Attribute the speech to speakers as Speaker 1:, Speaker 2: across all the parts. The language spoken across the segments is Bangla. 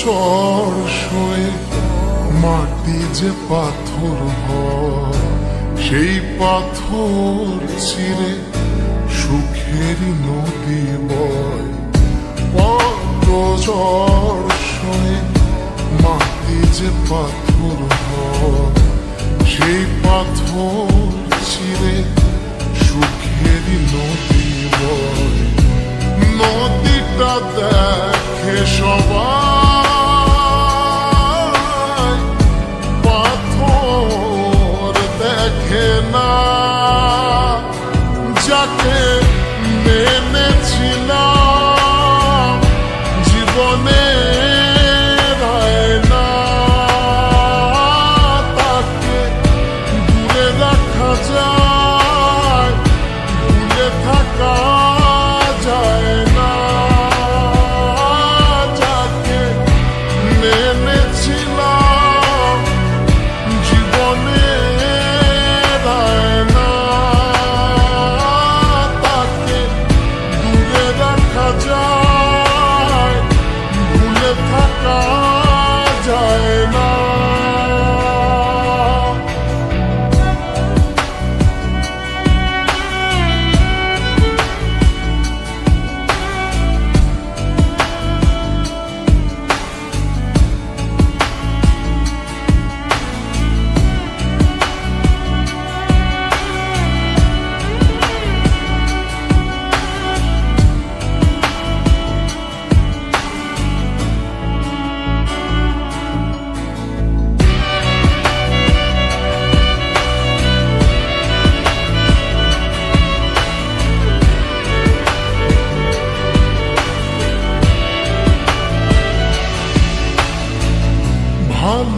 Speaker 1: ঝড় সয়ে মাটি যে পাথর হয়, সেই পাথর চিরে সুখের নদী বয়। কত ঝড় সয়ে মাটি যে পাথর হয়, সেই পাথর চিরে সুখের নদী বয়। নদীটা দেখে সবাই দেখে না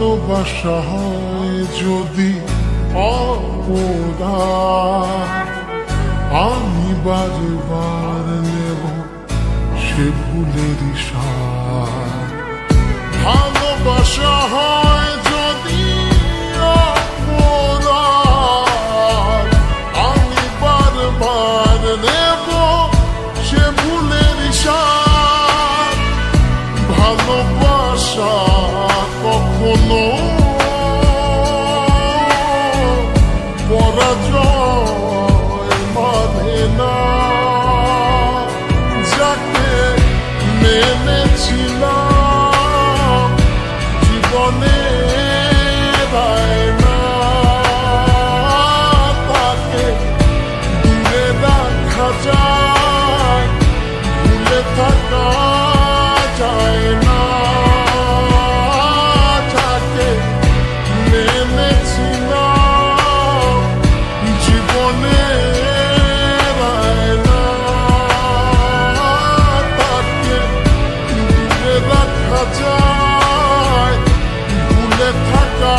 Speaker 1: ভালোবাসা হয় যদি অপরা আমি বারবার নেব সে ভুলের সার। ভালোবাসা হয় না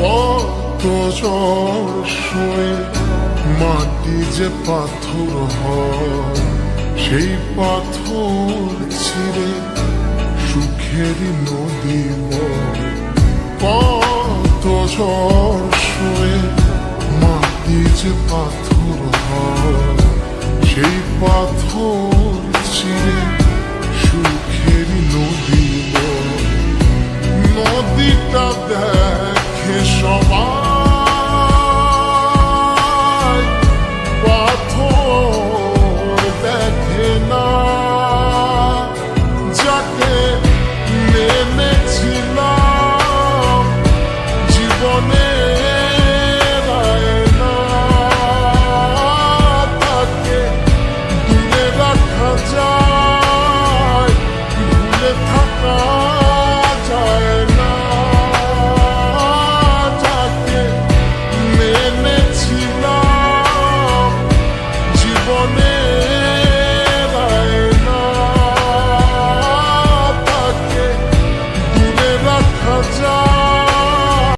Speaker 1: কত ঝড় সয়ে মাটি যে পাথর হয় সেই পাথর ছিঁড়ে সুখের নদী কত ঝড় সয়ে মাটি যে পাথর হয় সেই পাথর ছিঁড়ে